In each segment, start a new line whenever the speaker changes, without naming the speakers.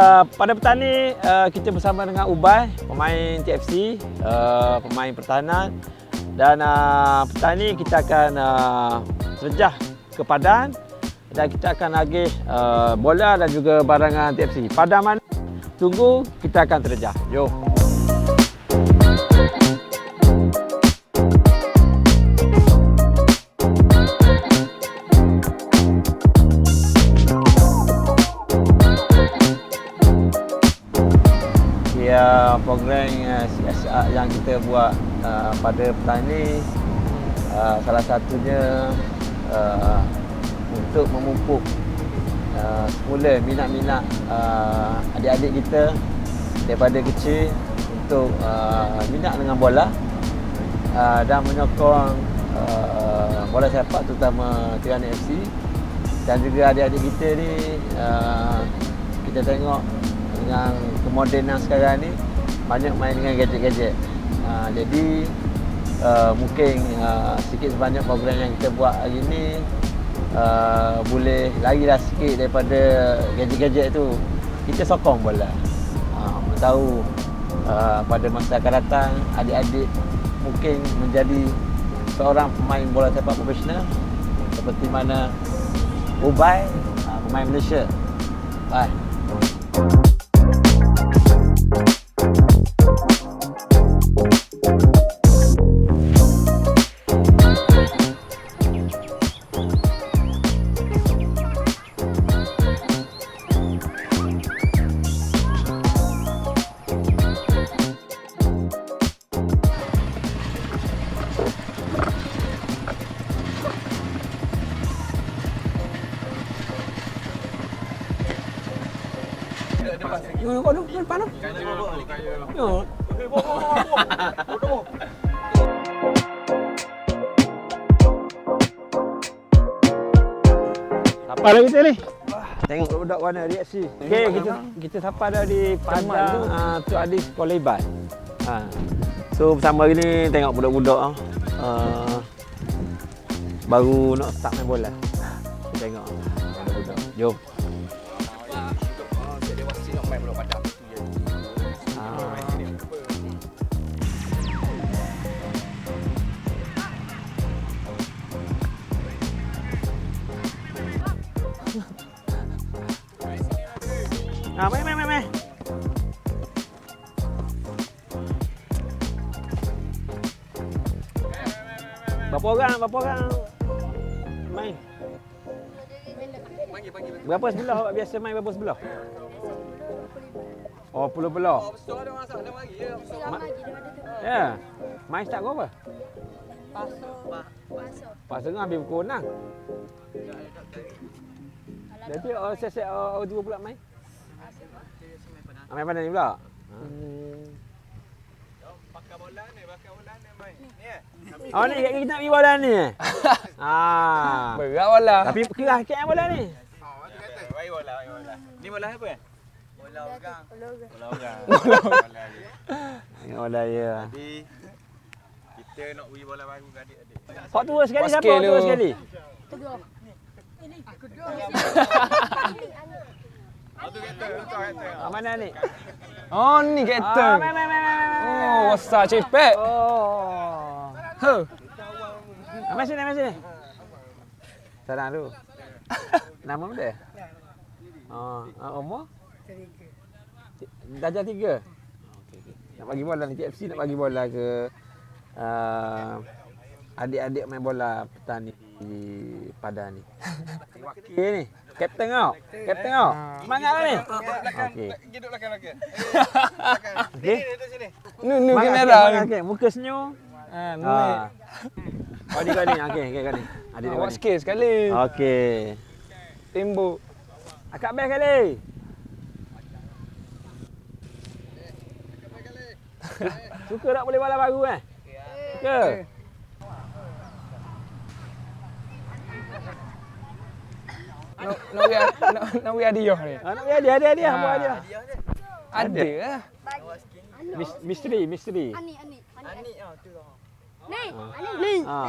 Uh, pada petang ni uh, kita bersama dengan Ubay, pemain TFC, uh, pemain pertahanan dan uh, petang ni kita akan uh, terjah ke Padang dan kita akan agih uh, bola dan juga barangan TFC. Padang mana? Tunggu, kita akan terjah. Jom. Program uh, CSR yang kita buat uh, pada petang ni. Uh, salah satunya uh, untuk memupuk uh, semula minat-minat uh, adik-adik kita daripada kecil untuk uh, minat dengan bola uh, dan menyokong uh, bola sepak terutama Tirana FC dan juga adik-adik kita ni uh, kita tengok dengan kemodenan sekarang ni banyak main dengan gadget-gadget. Uh, jadi uh, mungkin uh, sikit sebanyak program yang kita buat hari ni uh, boleh larilah sikit daripada gadget-gadget tu. Kita sokong bola. Uh, tahu uh, pada masa akan datang adik-adik mungkin menjadi seorang pemain bola sepak profesional seperti mana Ubay, uh, pemain Malaysia. Bye. Yo. Apa lagi kita ni? Tengok budak warna reaksi. Okey, kita kita sapa dah di Padang uh, tu ada sekolah iban. Ha. So bersama hari ni tengok budak-budak uh, baru nak start main bola. Kita tengok budak-budak. Jom. Ah, main, main, main, main. Berapa orang? Berapa orang main? Berapa sebelah awak biasa main berapa sebelah? Oh, puluh belah. Ma- ya. Main start kau apa? Pas tengah habis pukul 6. Jadi oh, set-set oh, dua pula main? Ah, main pandai ni pula? Hmm. Oh ni kita nak pergi bola ni eh? ah.
Berat bola.
Tapi kerah sikit eh bola ni.
Ni bola apa? Bola orang. Bola orang.
Tengok bola ya.
Jadi kita nak beli bola baru ke adik-adik.
Hot tua sekali siapa? Hot tua
tu.
sekali.
Tu kata, tu kata.
Ah, mana ni?
Oh ni
Ah,
kapten.
main, main, main, main, main, main.
Oh, wasa cepet.
Oh.
Huh.
Ah, Mai sini, mai sini. Sarang tu. Nama? Oh, ah, umur? Darjah tiga. Okey, okey. Nak bagi bola ni TFC nak bagi bola ke uh, adik-adik main bola petang ni di Padang ni. Wakil ni. Kapten kau. Kapten kau. Semangat lah ni. Okey.
Duduk belakang-belakang.
Okey.
Duduk sini.
Nu nu
Semangat
kamera.
semangat sikit. Muka senyum.
Ah, nu.
Ah. Kau ni kau ni. Okey, okey kau ni. Adik ni kau
Awak
ni.
sikit sekali.
Okey.
Tembok.
Akak best kali. Suka tak boleh bola baru eh? Suka.
Nak nak we nak nak we hadiah ni.
Ah, nak dia dia dia buat dia.
Ada lah.
Mis, misteri, misteri.
Ani, Ani. Ani.
ah tu.
Ni, Ani. Ni.
Ah.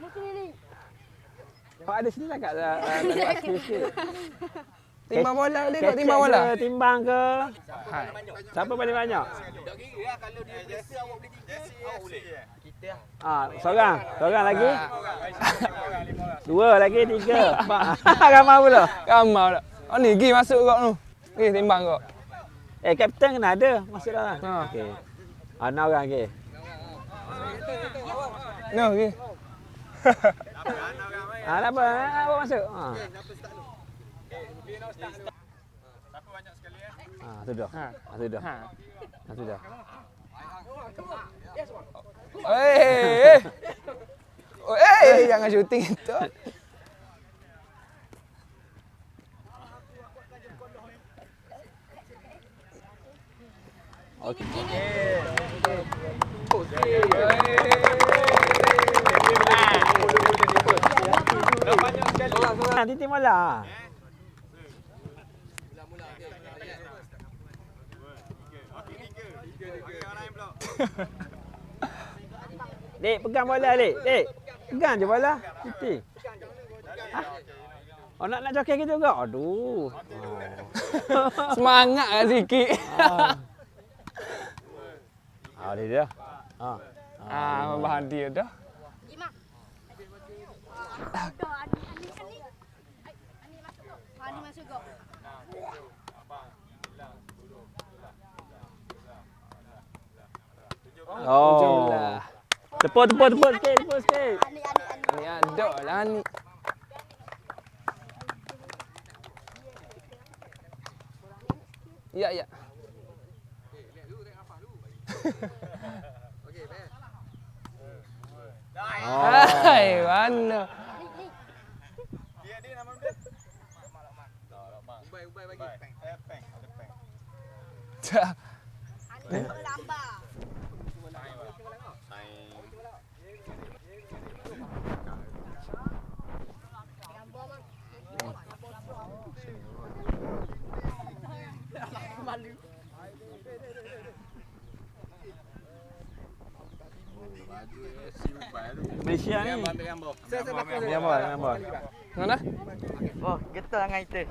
Mesti ni.
Awak ada sini lah kat space sikit.
Timbang bola dia
Kecek
timbang bola.
ke, timbang ke?
Hai.
Siapa paling banyak? Ah, seorang. Seorang lagi? Dua lagi, tiga. Empat. Ramai pula.
Ramai dah. Oh ni pergi masuk kau tu. Pergi timbang kau.
Eh, kapten kena ada. Masuk dalam.
Ha.
Okey. Ah, enam orang ke?
No, pergi.
Ah, apa. Ah, Awak masuk. Ha.
Siapa banyak sekali eh?
Ah, sudah.
Ha.
Ah, sudah.
Ha.
Ah, sudah.
Eh. Oh, eh, jangan syuting itu.
Ah, titik bola. Dek, pegang bola, Dek. Dek, pegang je bola. Titik. Ah. Oh, nak nak joget gitu ke? Aduh.
Semangat lah sikit.
Ah. Ah, dia dia. Ah.
Ah, bahan dia dah.
Kau.
Oh. Tepuk, tepuk, tepuk sikit, tepuk sikit.
Ni ada lah ni. Ya, ya.
Oh.
Hai, mana?
Dia dia nama dia. Ubai ubai bagi. Saya peng, ada peng.
Ani
Malaysia ni.
Ambil gambar.
Gambar, gambar.
Mana?
Oh, getah dengan itu.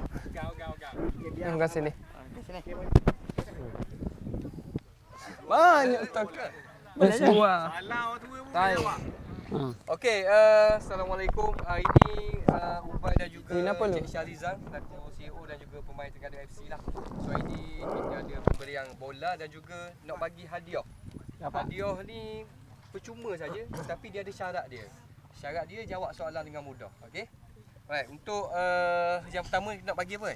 Yang kat sini. Banyak stok. Semua.
Alah tu.
Okey, uh, Assalamualaikum. Uh, ini uh, Ubay dan juga
apa?
Cik Syalizan selaku CEO dan juga pemain Terengganu FC lah. So ini kita ada pemberian bola dan juga nak bagi hadiah. Hadiah ni percuma saja tapi dia ada syarat dia. Syarat dia jawab soalan dengan mudah. Okey? Baik, untuk uh, yang pertama nak bagi apa?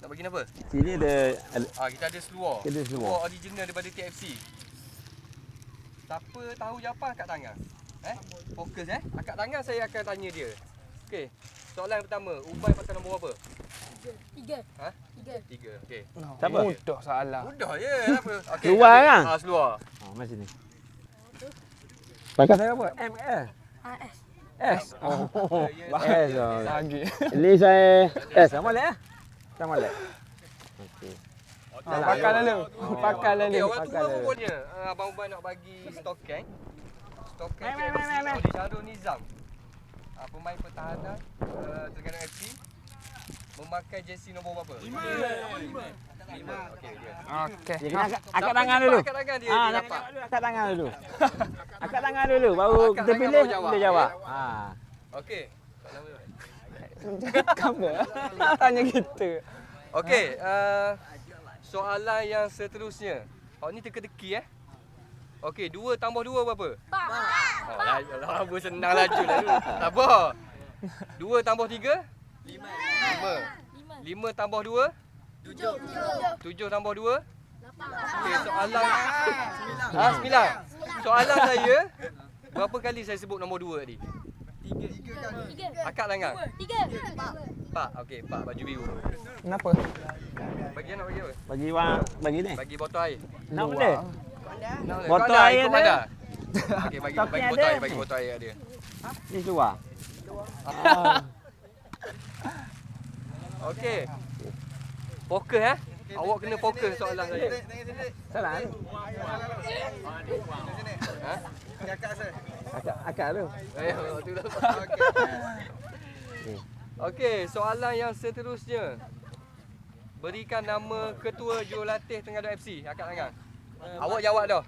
Nak bagi apa?
Sini ada
Ah, kita ada seluar.
Kita ada seluar.
Seluar original daripada TFC. Siapa tahu jawapan angkat tangan. Eh? Fokus eh. Angkat tangan saya akan tanya dia. Okey. Soalan yang pertama, Ubay pasal nombor berapa?
Tiga.
Ha?
Tiga.
Tiga. Okey.
Siapa?
Mudah soalan.
Mudah je, apa? Okey.
Seluar
okey.
kan?
Ah, seluar.
Oh, macam ni. Pakai saya apa? ML.
Ah, S.
Oh. S. Oh.
Lagi.
Ini saya S sama lek ah. Sama lek. Okey.
Ah, pakai lalu. Pakai
Okey,
lalu.
orang
pakai
tua
dia.
pokoknya uh, Abang Ubay nak bagi stokan. Stokan
Main, main, main, main, main.
TFC Odisado Nizam. Uh, pemain pertahanan uh, Terengganu FC memakai jersey nombor berapa? Lima. Lima. Lima. Okey, dia.
Okey.
Dia kena angkat, tangan dulu.
Angkat tangan dia,
Ah,
dia
angkat
dapat.
tangan dulu. Angkat tangan dulu. Angkat tangan dulu baru
Angkat
kita pilih boleh jawab.
Okey.
Ha.
Okey. Berapa?
Kamu tanya gitu.
Okey, uh, soalan yang seterusnya. Oh ni teka-teki eh. Okey, 2 tambah 2 berapa?
Pak.
Oh, laju lah, apa senang laju lah dulu. Tak apa. 2 tambah 3? 5. 5.
Lima.
5 tambah 2?
Tujuh. Tujuh.
7 tambah 2?
Lapan.
Okey, soalan Ah, 9. Soalan saya berapa kali saya sebut nombor 2 tadi?
Tiga.
Akak tangan.
Tiga. Pak.
Pak. Okey, Pak baju biru.
Kenapa?
Bagi nak bagi apa?
Bagi wang bagi ni.
Bagi botol air.
Nak boleh? Botol air ada?
mana? Okey, bagi bagi botol air, bagi botol air dia.
Ni keluar. Ah.
Okey. Fokus eh. Awak kena fokus soalan saya.
Salah.
Ha?
Kakak saya.
Akak akak tu.
Eh, tu lah. Okey, soalan yang seterusnya. Berikan nama ketua jurulatih Terengganu FC. Akak tangan. Awak jawab dah.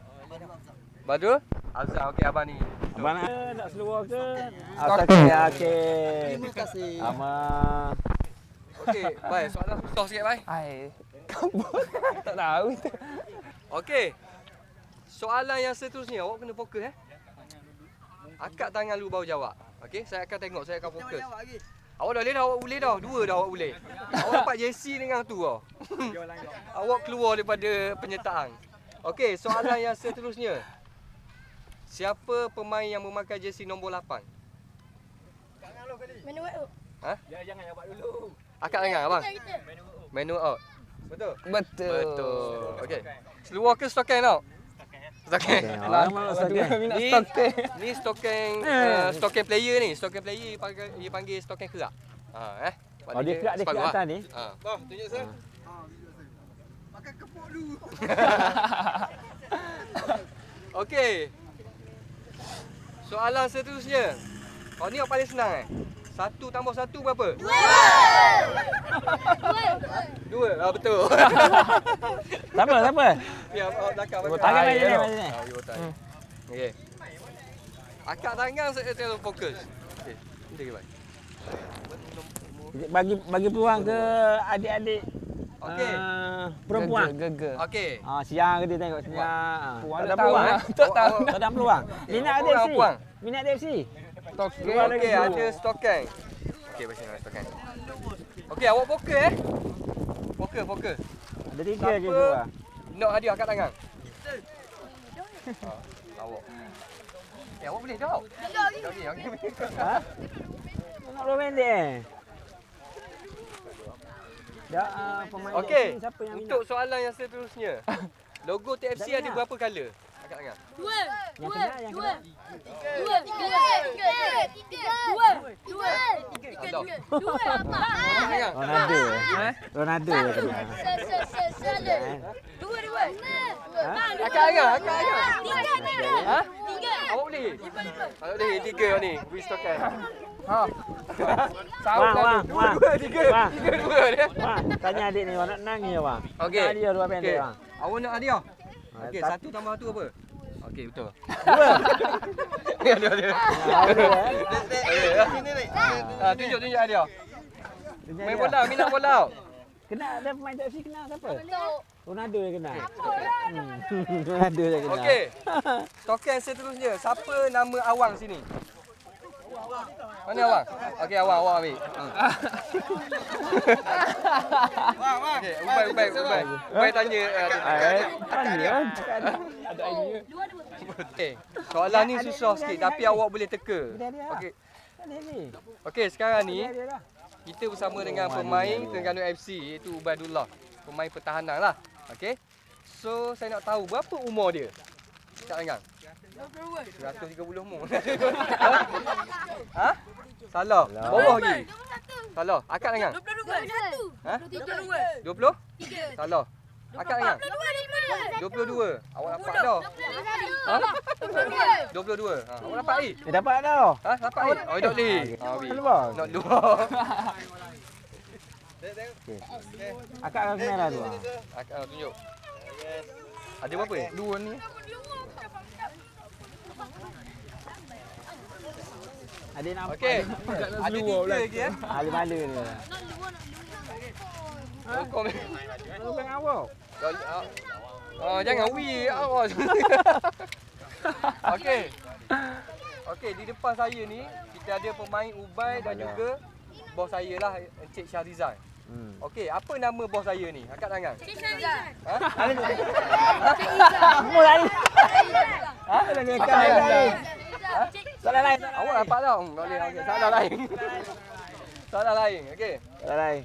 Badrul? Azhar, okey abang ni.
Abang nak, seluar ke? Okey, okey.
Terima kasih.
Ama.
Okey, baik. Soalan susah sikit, baik.
Ai. Kabut. tak tahu kita.
Okey. Soalan yang seterusnya, awak kena fokus eh. Akak tangan lu baru jawab. Okey, saya akan tengok, saya akan fokus. Awak dah boleh dah, awak boleh dah. Dua dah awak boleh. awak dapat JC dengan tu tau. awak keluar daripada penyertaan. Okey, soalan yang seterusnya. Siapa pemain yang memakai jersey nombor 8?
Menu tu.
Akak tangan abang. Menu out. Betul?
Betul.
Betul. Okey. Seluar ke stokin tau? Stokin.
Lama
Dua
sakit.
minat
Ni-
stokin.
Ni stokin
Eh.
uh, stokin player ni. Stokin player dia panggil, dia panggil stokin kerak. Ha eh.
Oh, dia kerak dia kerak atas ni.
Ha.
Bah, tunjuk saya.
Makan kepuk dulu.
Okey. Soalan seterusnya. Kau ni yang paling senang eh. Satu tambah satu berapa?
Dua.
Dua. Ah betul.
Siapa? Siapa?
ya, belakang
Dua
belakang.
Tangan mana ni?
Ah, you. Okey. Akak tangan saya terlalu fokus. Okey. Ini.
Bagi bagi peluang ke adik-adik
Okey.
ah, perempuan.
Geger.
Okey.
Ah, siang ke dia tengok siang. Ah,
Puan
Tak
tak
ada peluang. eh?
Tak tahu.
Tak ada peluang. Minat
Apa
ada FC. Minat ada FC. Keluar lagi
Okey, ada stokan. Okey, bagi saya stokan. Okey, awak poker eh. Poker, poker.
Ada tiga je keluar.
Nak hadiah kat tangan. Ha, awak. Eh, awak boleh tak? Okey, okey.
Ha? Nak eh? Dah ah, pemain
Okey.
FC siapa yang
Untuk
minat?
soalan yang seterusnya. Logo TFC ada berapa color? Tangan.
Dua. Dua. Dua. Dua. Tiga. Tiga. Tiga. Dua. Dua. Tiga. Tiga. Dua. Apa?
Tangan.
Ronaldo. eh? Ronaldo je
Satu.
kena.
Se se se se. Dua dua. Dua.
Akak tangan, akak tangan.
Tiga. Tiga.
Ha?
Tiga.
Awak boleh? Awak boleh tiga ni. Beri stokan.
Ha. Tahu
Wang,
kan?
wang, wang.
Dua, tiga.
Wang.
Tiga, dua dia.
Wang, tanya adik ni, orang nak nangis wang.
Okey.
Nak Dia dua pendek
Okey.
wang.
Awak nak hadiah? Okey, satu tambah satu apa? Okey, betul.
Dua.
Dia dia dia.
Ah, dua.
Sini ni.
Ah, tunjuk tunjuk.
Tanya
Main
dia.
bola, minat bola.
Kena ada pemain FC kena siapa? Ronaldo je kena. Hmm. Ronaldo je kena.
Okey. Token seterusnya. Siapa nama awang sini? Mana awang? Okey, awang, awang ambil.
Wah, wah.
Okey, Ubay, Ubay, Ubay. Ubay tanya. eh, ada-
Eh, tanya.
Ada idea.
Okey. Soalan ni susah sikit tapi awak boleh teka. Okey. Okey, sekarang ni kita bersama dengan pemain Terengganu FC iaitu Ubaidullah. Pemain pertahanan lah. Okey. So, saya nak tahu berapa umur dia? Kat Renggang. 130 mu. ha? Salah. Bawah lagi. Salah. Akak Renggang.
satu.
Ha?
Tiga.
20?
Tiga.
Salah. Akak.
Dua lima.
22. Awak dapat dah. Ha?
Dua.
22. Ha, awak dapat A.
Eh, dapat dah.
Ha, dapat A. Oh, dok li. Ha, B.
Keluar.
Nak luar.
Akak akan kamera tu. ah.
Akak tunjuk. Ada berapa ni?
Dua ni.
Adik nampak.
Okey.
Agak nak
Ada
seluar
tiga
pula.
lagi eh.
Malu-malu dia.
Oh, komen.
Bukan awak.
Ah, ah, jangan wi awak. Okey. Okey, di depan saya ni kita ada pemain Ubay dan juga bos saya lah Encik Syahrizal.
Hmm.
Okey, apa nama bos saya ni? Angkat tangan. Ha?
Semua lari. Ha? Lagi kau lari. Salah lain.
Awak dapat tau. Tak boleh. Salah lain. salah lain. Okey.
Salah lain.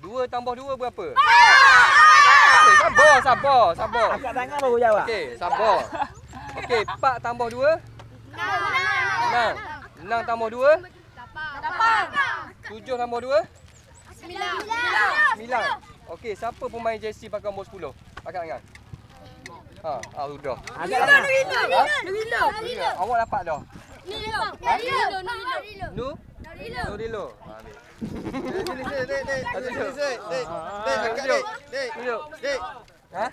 Dua tambah dua berapa? Okey, sabar, sabar, sabar.
Akak tangan baru jawab.
Okey, sabar. Okey, empat tambah dua, enam. Enam tambah dua, tujuh tambah dua,
Sembilan.
sembilan. Okey, siapa pemain jersey pakai nombor 10? Angkat tangan. Ha, ah sudah.
Akak tangan.
Ha? Awak dapat dah.
Nilo. Nilo. Nilo.
Nu, So Dilo. Ha, ambil.
Sini sini dek dek.
Satu
Sini
duduk.
sini dek. Dek
Ah,
angkat
duduk.
dek. Dek.
Duduk.
Dek.
Ha?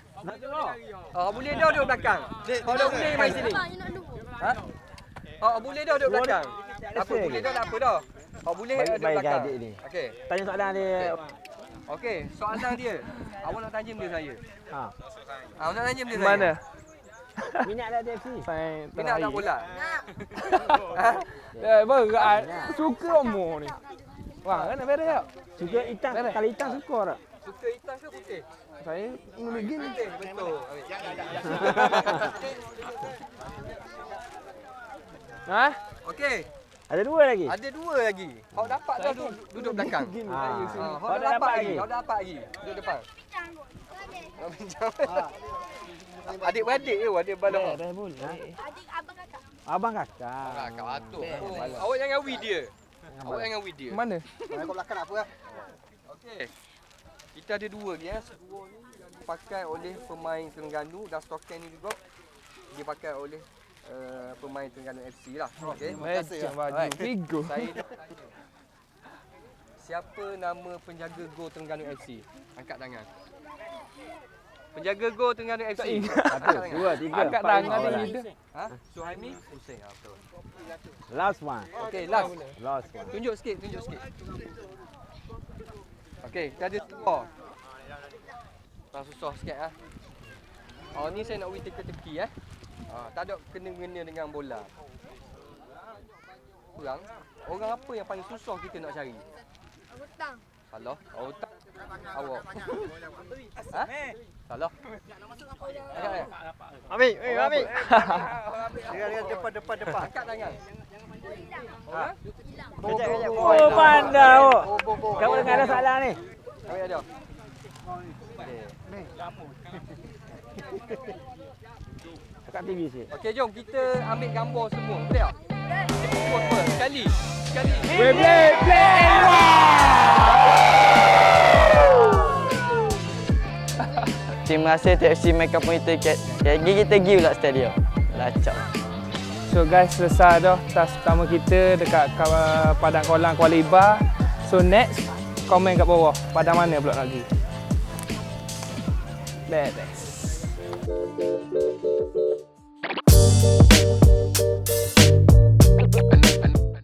Oh, boleh dah duduk belakang.
Dek,
Kalau boleh main sini.
Nak.
Ha? Oh, boleh dah duduk belakang. Apa boleh dah tak apa dah. Oh, boleh duduk belakang.
ni.
Okey.
Tanya soalan dia.
Okey, soalan dia. Awak nak tanya dia saya.
Ha.
Ah, awak nak tanya dia saya.
Mana?
Minat dah TFC.
Saya
Minat tak bola?
Eh, berat. Suka umur ni. Wah, kan nak beres tak?
Suka hitam. Kalau hitam suka tak?
Suka hitam ke putih?
Saya nak gini.
Putih, betul.
Ha?
Okey,
Ada dua lagi.
ada dua lagi. Awak dapat dah duduk, duduk belakang.
Ha.
Ah, awak dah dapat lagi. Awak dah dapat lagi. Duduk depan. Nak bincang. Adik-beradik ke?
Boleh. Ha?
Adik abang kakak.
Abang kakak.
Ah, kau atuk. Awak jangan with dia. Awak jangan with dia.
Mana?
Kau belakang apa ah?
Okey. Kita ada dua lagi ya. Dua ni dipakai oleh pemain Terengganu dan stoken ni juga dipakai oleh uh, pemain Terengganu FC lah. Okey.
Macam baju.
Alright.
Figo.
Saya nak tanya. Siapa nama penjaga gol Terengganu FC? Angkat tangan. Penjaga gol Terengganu FC.
Tak ingat.
Satu,
tangan.
dua, tiga,
Angkat
empat,
tangan
lima
ni
orang.
Ha? Suhaimi? Hussein. Ah, betul.
Last one.
Okey, last.
Last one.
Tunjuk sikit, tunjuk sikit. Okey, kita ada skor. Tak susah sikit ah. Oh, ni saya nak win teka-teki eh. Ah, tak ada kena-mengena dengan bola. Kurang. Orang apa yang paling susah kita nak cari?
Hutang.
Salah. Oh, tak. Awak. Ha? Salah. Angkat tangan.
Ambil, ambil, ambil.
Dia dia depan depan depan.
Angkat tangan. Ha?
Kejap, kejap. Oh, pandai awak.
Oh, bo, bo.
Kamu dengar ada soalan ni?
Ambil ada.
Dekat TV sikit.
Okey, jom kita ambil gambar semua. Boleh tak? Semua semua. Sekali. Sekali.
Play, play, play.
Terima kasih TFC Makeup Monitor Cat. Lagi kita pergi pula stadium. Lacak.
So guys, selesai dah task pertama kita dekat ka- padang kolam Kuala Ibar. So next, komen kat bawah padang mana pula nak pergi. Beres. you